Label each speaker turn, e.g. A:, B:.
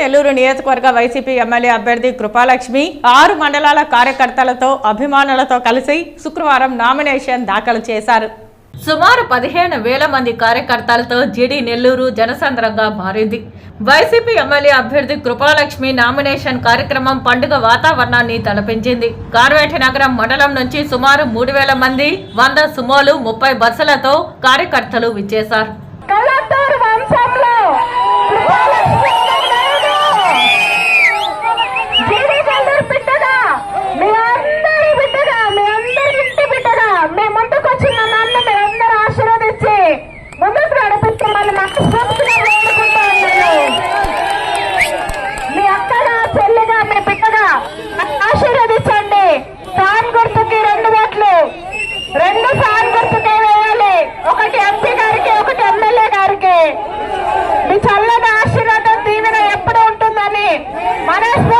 A: నెల్లూరు నియోజకవర్గ YCP MLA అభ్యర్థి కృపాలక్ష్మి ఆరు మండలాల కార్యకర్తలతో అభిమానులతో కలిసి శుక్రవారం నామినేషన్ దాఖలు చేశారు.
B: సుమారు పదిహేను వేల మంది కార్యకర్తలతో జిడి నెల్లూరు జనసంద్రంగా మారింది. వైసీపీ ఎమ్మెల్యే అభ్యర్థి కృపాలక్ష్మి నామినేషన్ కార్యక్రమం పండుగ వాతావరణాన్ని తలపించింది. కార్వేటి నగరం మండలం నుంచి సుమారు మూడు వేల మంది వంద సుమోలు ముప్పై బస్సులతో కార్యకర్తలు విచ్చేశారు.
C: మిమ్మల్ని మీ అక్కగా చెల్లిగా మీ బిడ్డగా ఆశీర్వదించండి. ఫ్యాన్ గుర్తుకి రెండు ఓట్లు. రెండు ఫ్యాన్ గుర్తుకే వేయాలి. ఒకటి ఎంపీ గారికి ఒకటి ఎమ్మెల్యే గారికి. మీ చల్లని ఆశీర్వాదం దీవెన ఎప్పుడు ఉంటుందని మనస్ఫూర్తి